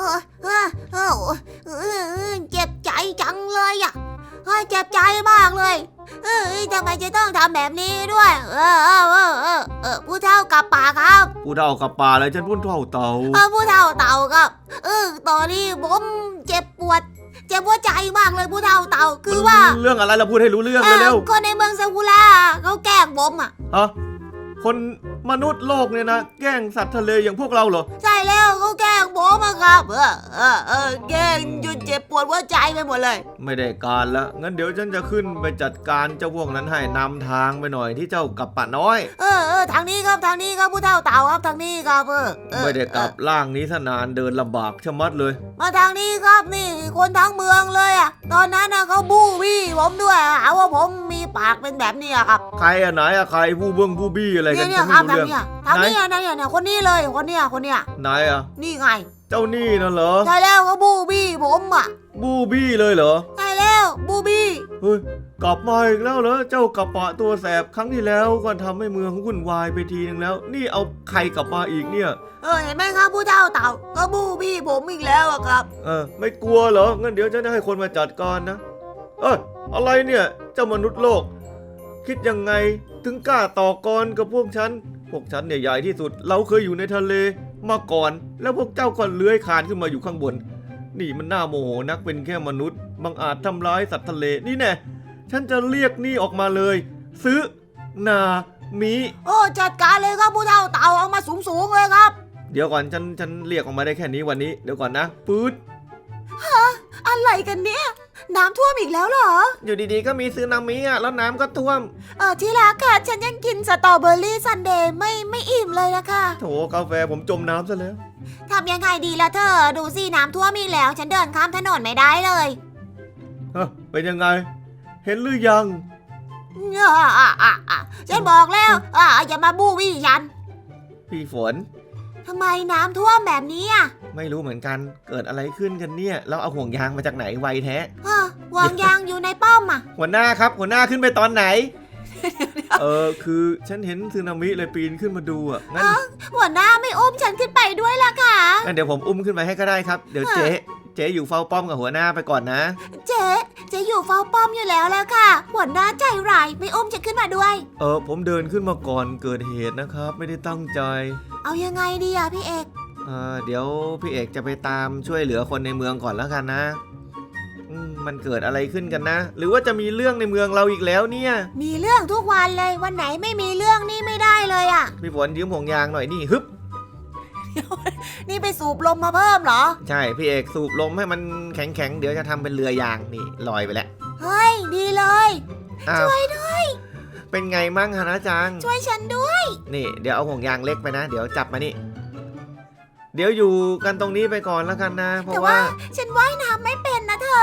เออเออเจ็บใจจังเลยอะเจ็บใจมากเลยเอ้ยทำไมจะต้องทำแบบนี้ด้วย เออเออเออเออผู้เฒ่ากับป่าครับผู้เฒ่ากับป่าเลยฉันพูดเท่าเต่าเออผู้เฒ่าเต่าครับ เออตอนนี้ผมเจ็บปวดเจ็บหัวใจมากเลยผู้เฒ่าเต่าคือว่า เรื่องอะไรเราพูดให้รู้เรื่องเอเร็วอคนในเมืองซากุระเขาแกล้งผมอะฮะคนมนุษย์โลกเนี่ยนะ แกล้งสัตว์ทะเลอย่างพวกเราเหรอ ใช่แล้วเขาแกล้งผมอะครับ เออเออเออแกล้งจนเจ็บปวดหัวใจไปหมดเลย ไม่ได้การละงั้นเดี๋ยวฉันจะขึ้นไปจัดการเจ้าพวกนั้นให้นำทางไปหน่อยที่เจ้ากับป่าน้อย เออเออทางนี้ครับทางนี้ครับผู้เฒ่าเต่าครับทางนี้ครับเออเออไม่ได้กลับร่างนี้ทนานเดินลำบากชะมัดเลย มาทางนี้ครับนี่คนทั้งเมืองเลยอะตอนนั้นนะเขาบู้บี้ผมด้วยอะหาว่าผมมีปากเป็นแบบนี้อะครับ ใครอะไหนอะใครผู้เบื้องผู้บี้อะไรกัเนี่ยนเนี่ยฉันคไม่รับรู้ทางเรื่องเนี้ยทางเนี้ยนะเนี่ยเนี่ยคนนี้เลยคนเนี้ยคนเนี้ยไหนอะนี่ไง เจ้านี่น่ะเหรอใช่แล้วเขาบู้บี้ผมอะ บูบี้เลยเหรอใช่แล้วบู้บี้เฮ้ยกลับมาอีกแล้วเหรอเจ้ากระปะตัวแสบครั้งที่แล้วก็ทำให้เมืองวุ่นวายไปทีนึงแล้ว นี่เอาใครกลับมาอีกเนี่ย เออเห็นไหมครับผู้เฒ่าเต่าก็บู้บี้ผมอีกแล้วอะครับ เออ ไม่กลัวเหรองั้นเดี๋ยวฉันจะให้คนมาจัดการนะ เอยอะไรเนี่ย เจ้ามนุษย์โลก คิดยังไงถึงกล้าต่อกรกับพวกฉัน พวกฉันเนี่ยใหญ่ที่สุด เราเคยอยู่ในทะเลมาก่อน แล้วพวกเจ้าก็เลื้อยคลานขึ้นมาอยู่ข้างบน นี่มันน่าโมโหนักเป็นแค่มนุษย์บังอาจทำร้ายสัตว์ทะเลนี่แน่ฉันจะเรียกนี่ออกมาเลย ซื้อนามิโอ้จัดการเลยครับผู้เฒ่าเต่าเอามาสูงๆเลยครับ เดี๋ยวก่อนฉันฉันเรียกออกมาได้แค่นี้วันนี้เดี๋ยวก่อนนะปื๊ด อะไรกันเนี่ย น้ำท่วมอีกแล้วเหรอ อยู่ดีๆก็มีซึนามิอะแล้วน้ำก็ท่วม เออที่รักค่ะ ฉันยังกินสตรอเบอรี่ซันเดย์ไม่ไม่อิ่มเลยนะคะโถกาแฟผมจมน้ำซะแล้ว ทำยังไงดีล่ะเธอ ดูสิน้ำท่วมอีกแล้ว ฉันเดินข้ามถนนไม่ได้เลยฮะเป็นยังไง เห็นหรือยัง อะอะอะอะฉันบอกแล้วอะอย่ามาบู้วี่ฉัน พี่ฝน ทำไมน้ำท่วมแบบนี้อะไม่รู้เหมือนกันเกิดอะไรขึ้นกันเนี่ยแล้วเอาห่วงยางมาจากไหนไวแท้เออวางยางอยู่ในป้อมอะ หัวหน้าครับ หัวหน้าขึ้นไปตอนไหน เออคือฉันเห็นซึนามิเลยปีนขึ้นมาดูอะงั้นหัวหน้าไม่อุ้มฉันขึ้นไปด้วยล่ะค่ะ งั้นเดี๋ยวผมอุ้มขึ้นไปให้ก็ได้ครับเดี๋ยวเจ๊เจ๊อยู่เฝ้าป้อมกับหัวหน้าไปก่อนนะ เจ๊เจ๊อยู่เฝ้าป้อมอยู่แล้วแล้วค่ะ หัวหน้าใจร้ายไม่อุ้มฉันขึ้นมาด้วย เออผมเดินขึ้นมาก่อนเกิดเหตุนะครับ ไม่ได้ตั้งใจ เอายังไงดีอะพี่เอก เออเดี๋ยวพี่เอกจะไปตามช่วยเหลือคนในเมืองก่อนแล้วกันนะอืมมันเกิดอะไรขึ้นกันนะ หรือว่าจะมีเรื่องในเมืองเราอีกแล้วเนี่ยมีเรื่องทุกวันเลยวันไหนไม่มีเรื่องนี่ไม่ได้เลยอะพี่ฝนยืมห่วงยางหน่อยนี่ฮึบนี่ไปสูบลมมาเพิ่มเหรอ ใช่พี่เอกสูบลมให้มันแข็งๆเดี๋ยวจะทำเป็นเรือยางนี่ลอยไปแล้วเฮ้ยดีเลย อ้าวช่วยด้วย เป็นไงมั่งฮะนะจัง ช่วยฉันด้วย นี่เดี๋ยวเอาห่วงยางเล็กไปนะ เดี๋ยวจับมานี่ เดี๋ยวอยู่กันตรงนี้ไปก่อนแล้วกันนะ เพแต่ราะว่าว่าฉันว่ายน้ำไม่เป็นนะเธอ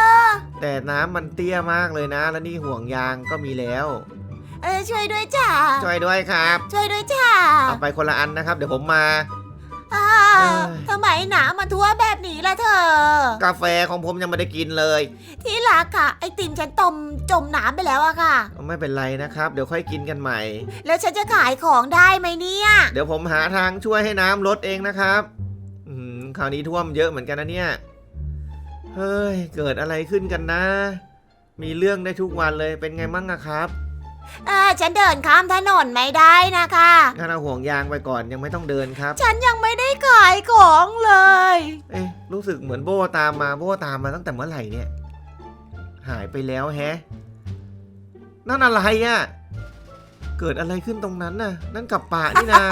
แต่น้ำมันเตี้ยมากเลยนะ แล้วนี่ห่วงยางก็มีแล้ว เออช่วยด้วยจ้าช่วยด้วยครับ ช่วยด้วยจ้าเอาไปคนละอันนะครับ เดี๋ยวผมมา อ่าเอ้ยทำไมน้ำมันท่วมแบบนี้ล่ะเธอ กาแฟของผมยังไม่ได้กินเลย ที่รักค่ะ ไอติมฉันต้มจมน้ำไปแล้วอะค่ะ ไม่เป็นไรนะครับ เดี๋ยวค่อยกินกันใหม่ แล้วฉันจะขายของได้ไหมเนี่ย เดี๋ยวผมหาทางช่วยให้น้ำลดเองนะครับอืมคราวนี้ท่วมเยอะเหมือนกันนะเนี่ย เฮ้ย เกิดอะไรขึ้นกันนะ มีเรื่องได้ทุกวันเลยเป็นไงมั่งอะครับ เออฉันเดินข้ามถนนไม่ได้นะคะ งั้นเอาห่วงยางไปก่อนยังไม่ต้องเดินครับ ฉันยังไม่ได้ขายของเลย เอ๊ะรู้สึกเหมือนโบตามมาโบตามมาตั้งแต่เมื่อไหร่เนี่ย หายไปแล้วแฮะ นั่นอะไรอะ่ะ เกิดอะไรขึ้นตรงนั้นน่ะ นั่นกับปะนี่นา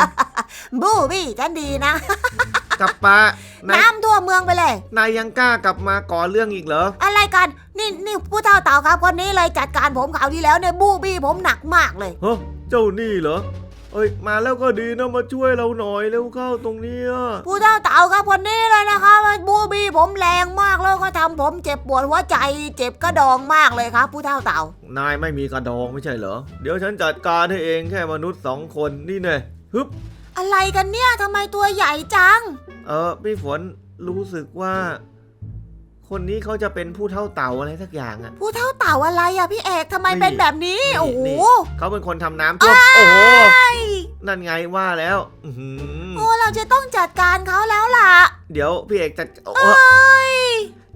บูบี้ฉันดีนะ กับปะนายน้ำทั่วเมืองไปเลย นายยังกล้ากลับมาก่อเรื่องอีกเหรอ อะไรกันนี่นี่ผู้เฒ่าเต่าครับคนนี้เลยจัดการผมคราวที่แล้วเนี่ยบูบี้ผมหนักมากเลยฮะเจ้านี่เหรอ เอ้ย มาแล้วก็ดีนะมาช่วยเราหน่อยเร็วเข้าตรงเนี้ยผู้เฒ่าเต่าครับคนนี้เลยนะครับบูบี้ผมแรงมากแล้วก็ทำผมเจ็บปวดหัวใจเจ็บกระดองมากเลยครับผู้เฒ่าเต่า นายไม่มีกระดองไม่ใช่เหรอ เดี๋ยวฉันจัดการให้เองแค่มนุษย์สองคนนี่แน่ฮึบ อะไรกันเนี่ยทำไมตัวใหญ่จัง เออพี่ฝนรู้สึกว่า คนนี้เขาจะเป็นผู้เท่าเต่าอะไรสักอย่างอะ ผู้เฒ่าเต่าอะไรอะพี่เอกทำไมนี่ เป็นแบบนี้นี่โอ้โห นี่เขาเป็นคนทำน้ำท่วมโอ้โหนั่นไงว่าแล้วอื้อหือโอ้เราจะต้องจัดการเขาแล้วล่ะเดี๋ยวพี่เอกจัดโอ้เอ้ย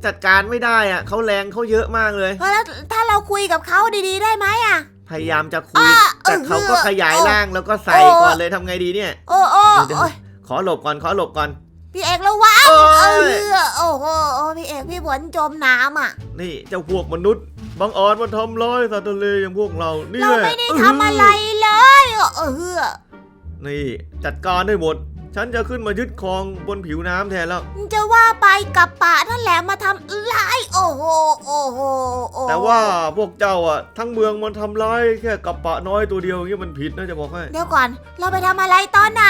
จัดการไม่ได้อะเขาแรงเขาเยอะมากเลย เฮ้ยแล้วถ้าเราคุยกับเขาดีๆได้ไหมอะ พยายามจะคุยอะแต่เขาก็เออขยายโอ้ร่างแล้วก็ใส่โอ้ก่อนเลยทำไงดีเนี่ย โอ้โอ้เดี๋ยวโอ้ยขอหลบก่อนขอหลบก่อน พี่เอกระวังโอ้เอยอโอ้โหโอ้พี่เอกพี่ฝนจมน้ำอะ นี่เจ้าพวกมนุษย์บังอาจมาทำร้ายสัตว์ทะเลอย่างพวกเรานี่เราแหละไม่ได้ทำอะไรเลยเออนี่จัดการให้หมด ฉันจะขึ้นมายึดครองบนผิวน้ำแทนแล้ว จะว่าไปกับป่านั่นแหละมาทำร้าย โอ้โหโอ้โหโอ้โหแต่ว่าพวกเจ้าอะ ทั้งเมืองมันทำร้ายแค่กับปะน้อยตัวเดียวอย่างนี้มันผิดนะจะบอกให้ เดี๋ยวก่อน เราไปทำอะไรตอนไหน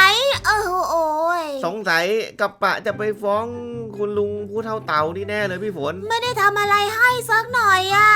เออโอ้ยสงสัยกับปะจะไปฟ้องคุณลุงผู้เท่าเต่านี่แน่เลยพี่ฝนไม่ได้ทำอะไรให้สักหน่อยอะ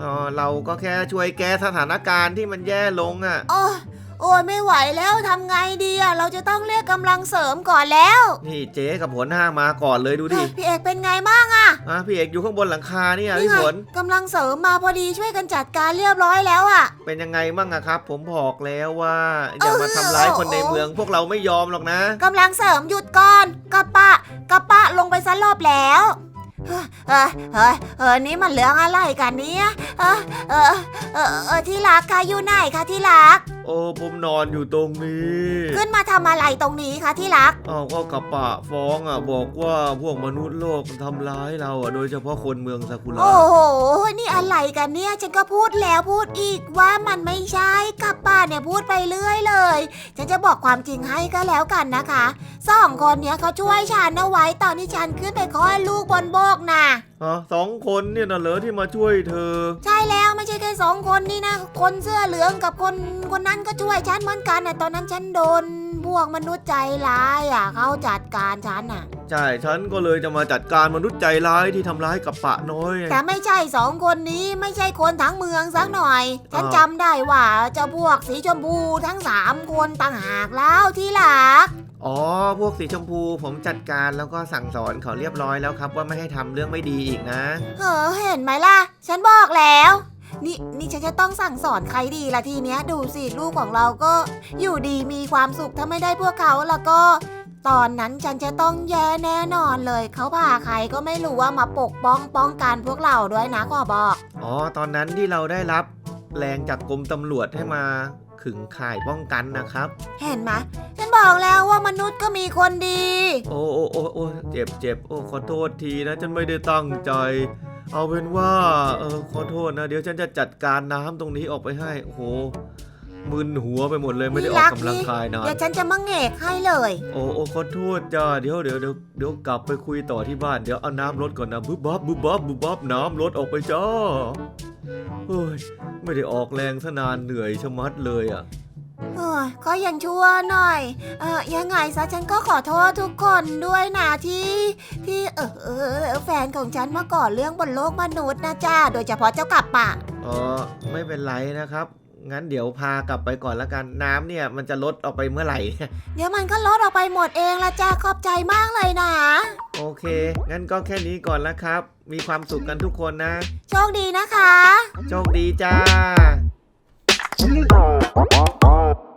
อ๋อเราก็แค่ช่วยแก้สถานการณ์ที่มันแย่ลงอะ โอ้ย โอ้ยไม่ไหวแล้วทำไงดีอะเราจะต้องเรียกกำลังเสริมก่อนแล้วนี่เจ๊กับผลห้ามาก่อนเลยดูดิเฮ้ยพี่เอกเป็นไงบ้างอะอะพี่เอกอยู่ข้างบนหลังคาเนี่ยนี่พี่ไงฝนกำลังเสริมมาพอดีช่วยกันจัดการเรียบร้อยแล้วอะ เป็นยังไงบ้างอะครับ ผมบอกแล้วว่าอย่ามาทำร้ายคนในเมือง พวกเราไม่ยอมหรอกนะ กำลังเสริมหยุดก่อนกระปะกระปะลงไปซะรอบแล้วเฮ้ยเฮ้ยเฮ้ยเออนี่มันเรื่องอะไรกันเนี่ยเออเออเออเออที่รักคะอยู่ไหนคะที่รัก โอ้ผมนอนอยู่ตรงนี้ขึ้นมาทำอะไรตรงนี้คะที่รัก อ้าวก็กับปะฟ้องอะบอกว่าพวกมนุษย์โลกมันทำร้ายเราอะโดยเฉพาะคนเมืองซากุระ โอ้โห นี่อะไร กันเนี่ยฉันก็พูดแล้วพูดอีกว่ามันไม่ใช่กับป้าเนี่ยพูดไปเรื่อยเลย ฉันจะบอกความจริงให้ก็แล้วกันนะคะสองคนเนี้ยเขาช่วยฉันเอาไว้ตอนที่ฉันขึ้นไปคลอดลูกบนโบกนะอ๋อสองคนเนี่ยนะเหรอที่มาช่วยเธอ ใช่แล้วไม่ใช่แค่สองคนนี่นะ คนเสื้อเหลืองกับคนคนนั้นก็ช่วยฉันเหมือนกันนะตอนนั้นฉันโดน พวกมนุษย์ใจร้ายอะเขาจัดการฉันอะ ใช่ฉันก็เลยจะมาจัดการมนุษย์ใจร้ายที่ทำร้ายกับปะน้อยไงแต่ไม่ใช่สองคนนี้ไม่ใช่คนทั้งเมืองสักหน่อย ฉันอ้าวจำได้ว่าเจ้าพวกสีชมพูทั้งสามคนต่างหากแล้วที่หลักอ๋อ พวกสีชมพูผมจัดการแล้วก็สั่งสอนเขาเรียบร้อยแล้วครับว่าไม่ให้ทำเรื่องไม่ดีอีกนะ เออเห็นไหมล่ะ ฉันบอกแล้ว นี่นี่ฉันจะต้องสั่งสอนใครดีล่ะทีเนี้ยดูสิลูกของเราก็ อยู่ดีมีความสุขถ้าไม่ได้พวกเขาแล้วก็ ตอนนั้นฉันจะต้องแย่แน่นอนเลย เขาพาใครก็ไม่รู้ว่ามาปกป้องป้องกันพวกเราด้วยนะขอบอก อ๋อ ตอนนั้นที่เราได้รับแรงจากกรมตำรวจให้มาขึงข่ายป้องกันนะครับ เห็นไหมฉันบอกแล้วว่ามนุษย์ก็มีคนดี โอ้โอ้โอ้โอ้เจ็บเจ็บโอ้ขอโทษทีนะฉันไม่ได้ตั้งใจ เอาเป็นว่าเออขอโทษนะ เดี๋ยวฉันจะจัดการน้ำตรงนี้ออกไปให้โอ้โหมึนหัวไปหมดเลยไม่ได้ออกกำลังกายนานเดี๋ยวฉันจะมาเหงกให้เลย โอ้โอ้ขอโทษจ้าเดี๋ยวเดี๋ยวเดี๋ยวเดี๋ยวกลับไปคุยต่อที่บ้านเดี๋ยวเอาน้ำลดก่อนนะบึ๊บบับบึ๊บบับบึ๊บบับน้ำลดออกไปจ้าเฮ้ยไม่ได้ออกแรงซะนานเหนื่อยชะมัดเลยอะ เออก็ยังชั่วหน่อย เออยังไงซะฉันก็ขอโทษทุกคนด้วยนะที่ที่เออเออเออแฟนของฉันมาก่อเรื่องบนโลกมนุษย์นะจ้าโดยเฉพาะเจ้ากลับป่ะอ๋อไม่เป็นไรนะครับ งั้นเดี๋ยวพากลับไปก่อนละกันน้ำเนี่ยมันจะลดออกไปเมื่อไหร่เนี่ยเดี๋ยวมันก็ลดออกไปหมดเองละจ้าขอบใจมากเลยนะ โอเค งั้นก็แค่นี้ก่อนละครับ มีความสุขกันทุกคนนะ โชคดีนะคะ โชคดีจ้า Mm-hmm.